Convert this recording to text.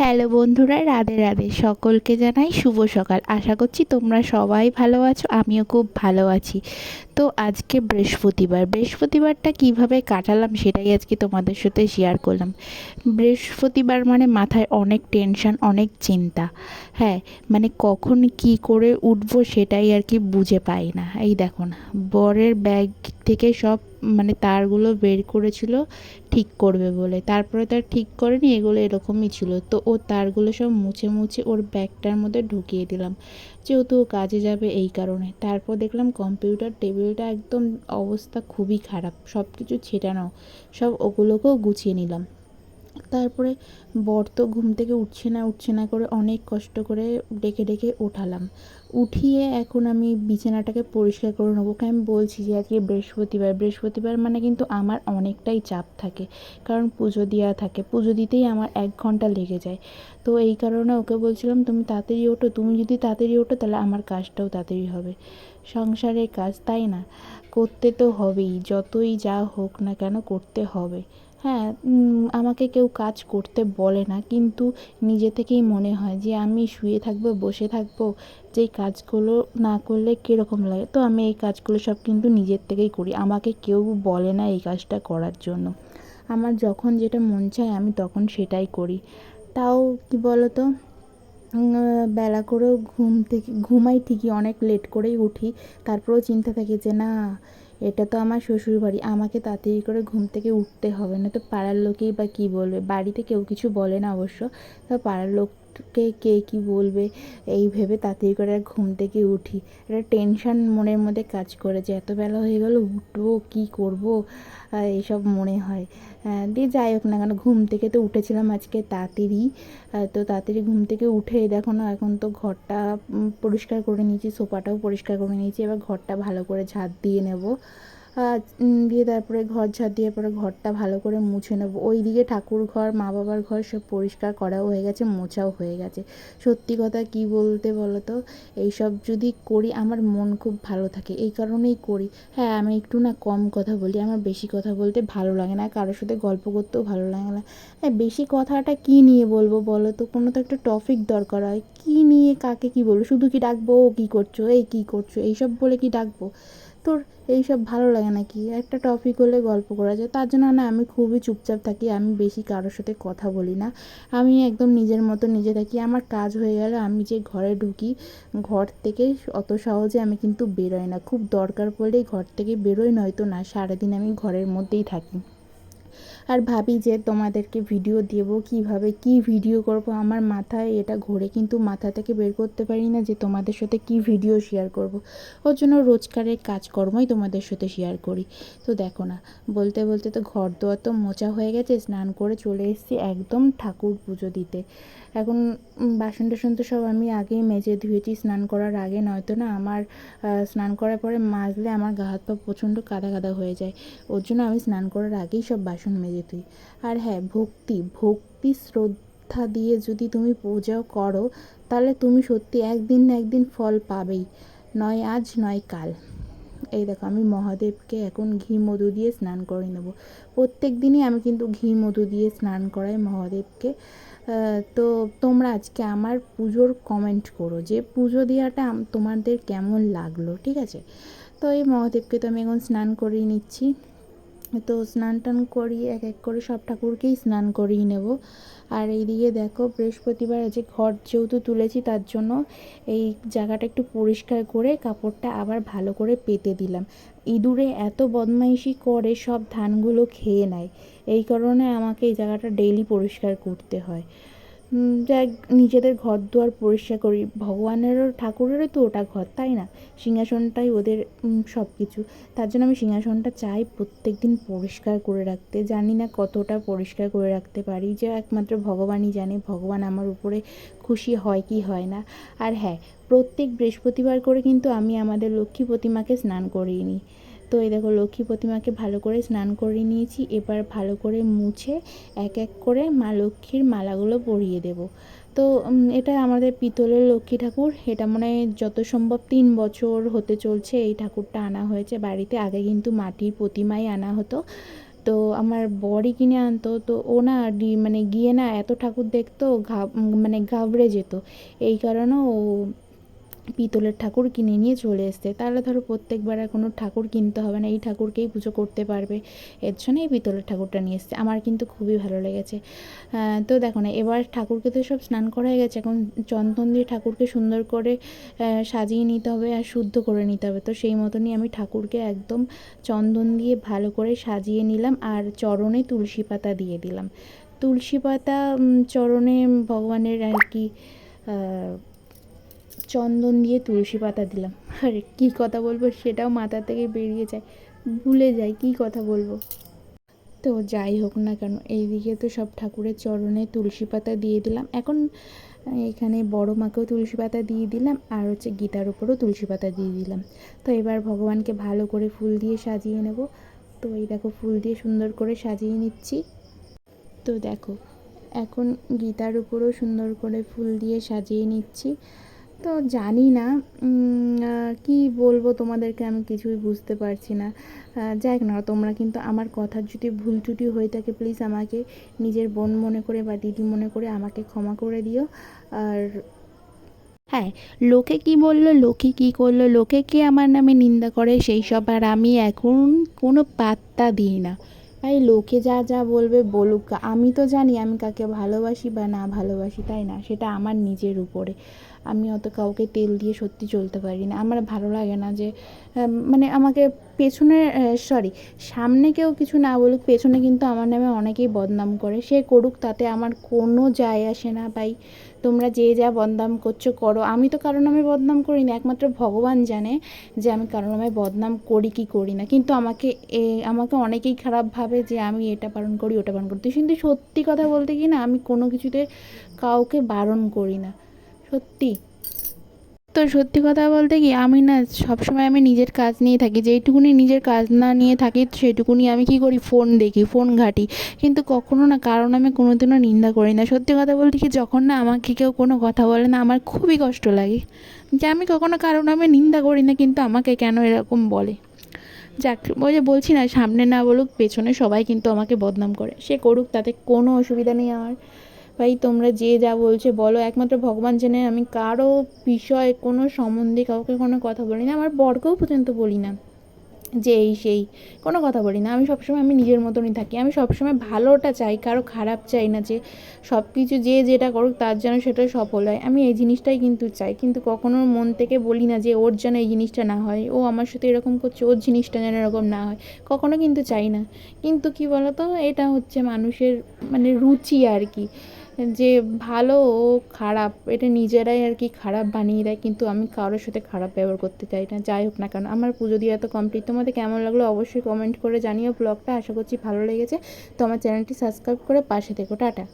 Hello বন্ধুরা, রাধে রাধে। সকলকে জানাই শুভ সকাল। আশা করছি তোমরা সবাই ভালো আছো, আমিও খুব ভালো আছি। তো আজকে বৃহস্পতিবার। বৃহস্পতিবারটা কীভাবে কাটালাম সেটাই আজকে তোমাদের সাথে শেয়ার করলাম। বৃহস্পতিবার মানে মাথায় অনেক টেনশন অনেক চিন্তা। হ্যাঁ মানে কখন কি করে উঠবো সেটাই আর কি বুঝে পাই না। এই দেখো না, বরের ব্যাগ থেকে সব মানে তারগুলো বের করেছিল ঠিক করবে বলে। তারপরে তার ঠিক করেনি, এগুলো এরকমই ছিল। তো ও তারগুলো সব মুছে মুছে ওর ব্যাগটার মধ্যে ঢুকিয়ে দিলাম। যেহেতু ও কাজে যাবে এই কারণে। তারপর দেখলাম কম্পিউটার টেবিলটা একদম অবস্থা খুবই খারাপ। সব কিছু ছেটানো সব ওগুলোকেও গুছিয়ে নিলাম। তারপরে বর তো ঘুম থেকে উঠছে না উঠছে না করে অনেক কষ্ট করে ডেকে ডেকে ওঠালাম। উঠিয়ে এখন আমি বিছানাটাকে পরিষ্কার করে নেব। আমি বলছি যে, আজকে বৃহস্পতিবার। বৃহস্পতিবার মানে কিন্তু আমার অনেকটাই চাপ থাকে, কারণ পুজো দেওয়া থাকে। পুজো দিতেই আমার এক ঘণ্টা লেগে যায়। তো এই কারণে ওকে বলছিলাম, তুমি তাড়াতাড়ি ওঠো, তুমি যদি তাড়াতাড়ি ওঠো তাহলে আমার কাজটাও তাড়াতাড়ি হবে। সংসারের কাজ তাই না, করতে তো হবেই, যতই যা হোক না কেন করতে হবে। হ্যাঁ আমাকে কেউ কাজ করতে বলে না, কিন্তু নিজে থেকেই মনে হয় যে আমি শুয়ে থাকব, বসে থাকব যেই কাজগুলো না করলে কীরকম লাগে? তো আমি এই কাজগুলো সব কিন্তু নিজের থেকেই করি, আমাকে কেউ বলে না এই কাজটা করার জন্য। আমার যখন যেটা মন চায় আমি তখন সেটাই করি। তাও কী বলো তো বেলা করেও ঘুম থেকে, ঘুমাই ঠিকই, অনেক লেট করেই উঠি, তারপরেও চিন্তা থাকে যে না এটা তো আমার শ্বশুরবাড়ি। আমাকে তাড়াতাড়ি করে ঘুম থেকে উঠতে হবে না তো পাড়ার লোকেই বা কী বলবে? বাড়িতে কেউ কিছু বলে না অবশ্য। তো পাড়ার লোক কে কে কী বলবে? এই ভেবে তাড়াতাড়ি করে ঘুম থেকে উঠি। একটা টেনশন মনের মধ্যে কাজ করে যে, এত বেলা হয়ে গেল, উঠবো, কী করব? এইসব মনে হয়। দিয়ে যাই হোক না কেন, ঘুম থেকে তো উঠেছিলাম আজকে তাড়াতাড়ি। তো তাড়াতাড়ি ঘুম থেকে উঠে দেখো না, এখন তো ঘরটা পরিষ্কার করে নিয়েছি, সোফাটাও পরিষ্কার করে নিয়েছি, এবার ঘরটা ভালো করে ঝাঁট দিয়ে নেব। দিয়ে তারপরে ঘর ঝাঁট দিয়ে পরে ঘরটা ভালো করে মুছে নেব। ওই দিকে ঠাকুর ঘর, মা বাবার ঘর সব পরিষ্কার করাও হয়ে গেছে, মোছাও হয়ে গেছে। সত্যি কথা কি বলতে বলো তো, এইসব যদি করি আমার মন খুব ভালো থাকে, এই কারণেই করি। হ্যাঁ আমি একটু না কম কথা বলি, আমার বেশি কথা বলতে ভালো লাগে না, কারোর সাথে গল্প করতেও ভালো লাগে না। হ্যাঁ বেশি কথাটা কী নিয়ে বলব বলো তো, কোনো তো একটা টপিক দরকার হয়। কী নিয়ে, কাকে কী বলব, শুধু কি ডাকবো, ও কী করছ, এই কী করছ, এইসব বলে কি ডাকবো? তোর এইসব ভালো লাগে নাকি? একটা টপিক হলে গল্প করা যায়। তার জন্য না আমি খুবই চুপচাপ থাকি, আমি বেশি কারোর সাথে কথা বলি না। আমি একদম নিজের মতো নিজে থাকি। আমার কাজ হয়ে গেলে আমি যে ঘরে ঢুকি, ঘর থেকে অত সহজে আমি কিন্তু বেরোই না। খুব দরকার পড়লেই ঘর থেকে বেরোই, নয়তো না, সারাদিন আমি ঘরের মধ্যেই থাকি। আর ভাবি যে তোমাদেরকে ভিডিও দেবো, কীভাবে কি ভিডিও করব, আমার মাথায় এটা ঘোরে, কিন্তু মাথা থেকে বের করতে পারি না যে তোমাদের সাথে কি ভিডিও শেয়ার করব। ওর জন্য রোজকারের কাজকর্মই তোমাদের সাথে শেয়ার করি। তো দেখো না, বলতে বলতে তো ঘর দোয়ার তো মোচা হয়ে গেছে, স্নান করে চলে এসেছি একদম ঠাকুর পুজো দিতে। এখন বাসন টাসন তো সব আমি আগেই মেজে ধুয়েছি, স্নান করার আগে, নয়তো না আমার স্নান করার পরে মাজলে আমার গা হাত পা প্রচণ্ড কাদা কাদা হয়ে যায়। ওর জন্য আমি স্নান করার আগেই সব বাসন মেজে ধুই আর হ্যাঁ ভক্তি ভক্তি শ্রদ্ধা দিয়ে যদি তুমি পূজাও করো, তাহলে তুমি সত্যি একদিন না একদিন ফল পাবেই। নয় আজ, নয় কাল। এই দেখো, আমি মহাদেবকে এখন ঘি, মধু দিয়ে স্নান করে নেব। প্রত্যেক দিনই আমি কিন্তু ঘি, মধু দিয়ে স্নান করাই মহাদেবকে। তো তোমরা আজকে আমার পুজোর কমেন্ট করো যে পুজো দেওয়াটা তোমাদের কেমন লাগল, ঠিক আছে? তো এই মহাদেবকে তো আমি এখন স্নান করিয়ে নিচ্ছি। তো স্নান টান করিয়ে এক এক করে সব ঠাকুরকেই স্নান করিয়ে নেব। আর এইদিকে দেখো বৃহস্পতিবার যে ঘর যেহেতু তুলেছি তার জন্য এই জায়গাটা একটু পরিষ্কার করে কাপড়টা আবার ভালো করে পেতে দিলাম। ইঁদুরে এত বদমাইশি করে সব ধানগুলো খেয়ে নেয়। এই কারণে আমাকে এই জায়গাটা ডেইলি পরিষ্কার করতে হয়। যা নিজেদের ঘর দুয়ার পরিষ্কার করি। ভগবানেরও, ঠাকুরেরও তো ওটা ঘর, তাই না? সিংহাসনটাই ওদের সব কিছু তার জন্য আমি সিংহাসনটা চাই প্রত্যেক দিন পরিষ্কার করে রাখতে। জানি না কতটা পরিষ্কার করে রাখতে পারি যে একমাত্র ভগবানই জানে, ভগবান আমার উপরে খুশি হয় কি হয় না। আর হ্যাঁ প্রত্যেক বৃহস্পতিবার করে কিন্তু আমি আমাদের লক্ষ্মী প্রতিমাকে স্নান করিয়ে নিই। তো এই দেখো লক্ষ্মী প্রতিমাকে ভালো করে স্নান করে নিয়েছি। এবার ভালো করে মুছে এক এক করে মা লক্ষ্মীর মালাগুলো পরিয়ে দেব। তো এটা আমাদের পিতলের লক্ষ্মী ঠাকুর। এটা মনে হয় যত সম্ভব তিন বছর হতে চলছে এই ঠাকুরটা আনা হয়েছে। বাড়িতে আগে কিন্তু মাটির প্রতিমাই আনা হতো। তো আমার বরই কিনে আনতো। তো ও না মানে গিয়ে না এত ঠাকুর দেখতো ঘাব মানে ঘাবড়ে যেত। এই কারণে ও পিতলের ঠাকুর কিনে নিয়ে চলে এসছে। তাহলে ধরো প্রত্যেকবার আর কোনো ঠাকুর কিনতে হবে না, এই ঠাকুরকেই পুজো করতে পারবে। এর জন্য এই পিতলের ঠাকুরটা নিয়ে এসছে। আমার কিন্তু খুবই ভালো লেগেছে। তো দেখো না, এবার ঠাকুরকে তো সব স্নান করা হয়ে গেছে। এখন চন্দন দিয়ে ঠাকুরকে সুন্দর করে সাজিয়ে নিতে হবে আর শুদ্ধ করে নিতে হবে। তো সেই মতনই আমি ঠাকুরকে একদম চন্দন দিয়ে ভালো করে সাজিয়ে নিলাম আর চরণে তুলসী পাতা দিয়ে দিলাম। তুলসী পাতা চরণে ভগবানের আর কি চন্দন দিয়ে তুলসী পাতা দিলাম। আর, কী কথা বলব? সেটাও মাথা থেকে বেরিয়ে যায়। ভুলে যাই, কী কথা বলব? তো যাই হোক না কেন, এইদিকে তো সব ঠাকুরের চরণে তুলসী পাতা দিয়ে দিলাম। এখন এখানে বড় মাকেও তুলসী পাতা দিয়ে দিলাম, আর হচ্ছে গীতার উপরও তুলসী পাতা দিয়ে দিলাম। তো এবার ভগবানকে ভালো করে ফুল দিয়ে সাজিয়ে নেব। তো এই দেখো, ফুল দিয়ে সুন্দর করে সাজিয়ে নিচ্ছি। তো দেখো, এখন গীতার উপরও সুন্দর করে ফুল দিয়ে সাজিয়ে নিচ্ছি। তো জানি না কি বলব তোমাদেরকে আমি কিছুই বুঝতে পারছি না। যাই না, তোমরা কিন্তু আমার কথার যদি ভুল ত্রুটি হয়ে থাকে প্লিজ আমাকে নিজের বোন মনে করে বা দিদি মনে করে আমাকে ক্ষমা করে দিও। আর হ্যাঁ লোকে কি বলল, লোকে কি করল, লোকে কে আমার নামে নিন্দা করে, সেই সব আর আমি এখন কোনো পাত্তা দিই না। ভাই লোকে যা যা বলবে বলুক, আমি তো জানি আমি কাকে ভালোবাসি বা না ভালোবাসি, তাই না? সেটা আমার নিজের উপরে। আমি অত কাউকে তেল দিয়ে সত্যি চলতে পারি না আমার ভালো লাগে না যে মানে আমাকে পেছনে সরি সামনে কেউ কিছু না বলুক, পেছনে কিন্তু আমার নামে অনেকেই বদনাম করে। সে করুক, তাতে আমার কোনো যায় আসে না, ভাই। তোমরা যে যা বদনাম করছ, করো। আমি তো কারও নামে বদনাম করি না একমাত্র ভগবান জানে যে আমি কারও নামে বদনাম করি কি করি না। কিন্তু আমাকে, এ, আমাকে অনেকেই খারাপ ভাবে যে আমি এটা পালন করি, ওটা পালন করি। কিন্তু সত্যি কথা বলতে কি না, আমি কোনো কিছুতে কাউকে বারণ করি না। সত্যি। তো সত্যি কথা বলতে কি, আমি না সবসময় আমি নিজের কাজ নিয়ে থাকি, যেইটুকুনি নিজের কাজ না নিয়ে থাকি সেইটুকুনি আমি কী করি? ফোন দেখি, ফোন ঘাঁটি। কিন্তু কখনো না কারণ আমি কোনোদিনও নিন্দা করি না। সত্যি কথা বলতে কি, যখন না আমাকে কেউ কোনো কথা বলে না, আমার খুবই কষ্ট লাগে। যে আমি কখনো কারণ আমি নিন্দা করি না, কিন্তু আমাকে কেন এরকম বলে? যাক, ওই যে বলছি না, সামনে না বলুক, পেছনে সবাই কিন্তু আমাকে বদনাম করে। সে করুক, তাতে কোনো অসুবিধা নেই আমার। ভাই, তোমরা যে যা বলছে বলো। একমাত্র ভগবান জেনে আমি কারও বিষয়ে কোনো সম্বন্ধে কাউকে কোনো কথা বলি না। আমার বরকেও পর্যন্ত বলি না যে এই সেই। কোনো কথা বলি না। আমি সবসময় আমি নিজের মতনই থাকি। আমি সবসময় ভালোটা চাই, কারও খারাপ চাই না যে সব কিছু যে যেটা করুক তার যেন সেটা সফল হয়। আমি এই জিনিসটাই কিন্তু চাই। কিন্তু কখনো মন থেকে বলি না যে ওর যেন এই জিনিসটা না হয়। ও আমার সাথে এরকম করছে, ওর জিনিসটা যেন এরকম না হয়। কখনো কিন্তু চাই না। কিন্তু কি বলতো? এটা হচ্ছে মানুষের মানে রুচি আর কি। যে ভালো ও খারাপ, এটা নিজেরাই আর কি খারাপ বানিয়ে দেয়, কিন্তু আমি কারোর সাথে খারাপ ব্যবহার করতে চাই না, যাই হোক না কেন। আমার পুজো দিয়ে এত কমপ্লিট তোমাদের কেমন লাগল অবশ্যই কমেন্ট করে জানিও। ব্লগটা আশা করছি ভালো লেগেছে। তো আমার চ্যানেলটি সাবস্ক্রাইব করে পাশে থেকো। টাটা।